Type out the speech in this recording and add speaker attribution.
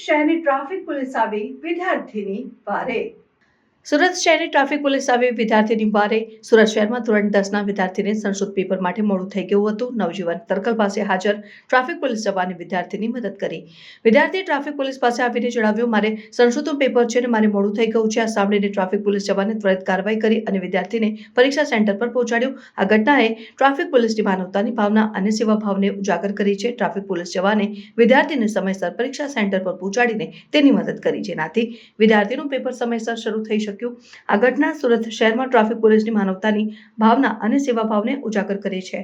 Speaker 1: શહેરની traffic police આવી વિદ્યાર્થીની વારે સુરત શહેરની ટ્રાફિક પોલીસ આવી વિદ્યાર્થીની વારે સુરત શહેરમાં ધોરણ દસના વિદ્યાર્થીને સંસ્કૃત પેપર માટે મોડું થઈ ગયું હતું. નવજીવન તરકલ પાસે હાજર ટ્રાફિક પોલીસ જવાને વિદ્યાર્થીની મદદ કરી. વિદ્યાર્થીએ ટ્રાફિક પોલીસ પાસે આવીને જણાવ્યું, મારે સંસ્કૃતનું પેપર છે અને મારે મોડું થઈ ગયું છે. આ સાંભળીને ટ્રાફિક પોલીસ જવાને ત્વરિત કાર્યવાહી કરી અને વિદ્યાર્થીને પરીક્ષા સેન્ટર પર પહોંચાડ્યું. આ ઘટનાએ ટ્રાફિક પોલીસની માનવતાની ભાવના અને સેવા ભાવને ઉજાગર કરી છે. ટ્રાફિક પોલીસ જવાને વિદ્યાર્થીને સમયસર પરીક્ષા સેન્ટર પર પહોંચાડીને તેની મદદ કરી. જેનાથી વિદ્યાર્થીનું પેપર સમયસર શરૂ થઈ શક્યું. આ ઘટના સુરત શહેરમાં ટ્રાફિક પોલીસની માનવતાની ભાવના અને સેવા ભાવને ઉજાગર કરે છે.